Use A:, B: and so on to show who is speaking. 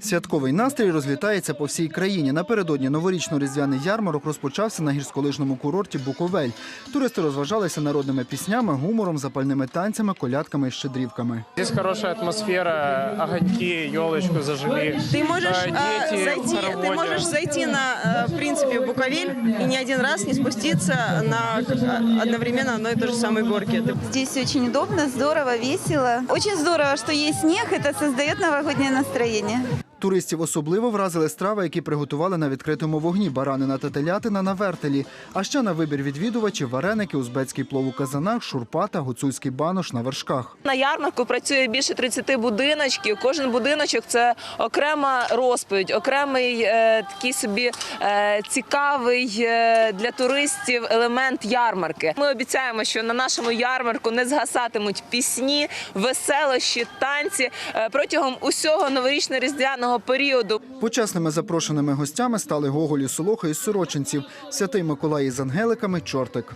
A: Святковий настрій розлітається по всій країні. Напередодні новорічно-різдвяний ярмарок розпочався на гірськолижному курорті Буковель. Туристи розважалися народними піснями, гумором, запальними танцями, колядками і щедрівками.
B: Здесь хорошая атмосфера, огоньки, елочку зажили.
C: Ты можешь,
B: Э,
C: э,
B: дети,
C: зайти, ты
B: хороводы.
C: можешь зайти на, э, в принципе, в Буковель и ни один раз не спуститься на э, одновременно одной и той же самой горке. Ты
D: Здесь очень удобно, здорово, весело. Очень здорово, что есть снег, это создает новогоднее настроение.
A: Туристів особливо вразили страви, які приготували на відкритому вогні баранина та телятина на вертелі. А ще на вибір відвідувачів вареники, узбецький плов у казанах, шурпа та гуцульський банош на вершках.
E: На ярмарку працює більше 30 будиночків. Кожен будиночок це окрема розповідь, окремий е, такий собі е, цікавий е, для туристів елемент ярмарки. Ми обіцяємо, що на нашому ярмарку не згасатимуть пісні, веселощі, танці протягом усього новорічно-різдвяного періоду.
A: Почесними запрошеними гостями стали Гоголі Солоха із Сорочинців, святий Миколай із ангеликами, чортик.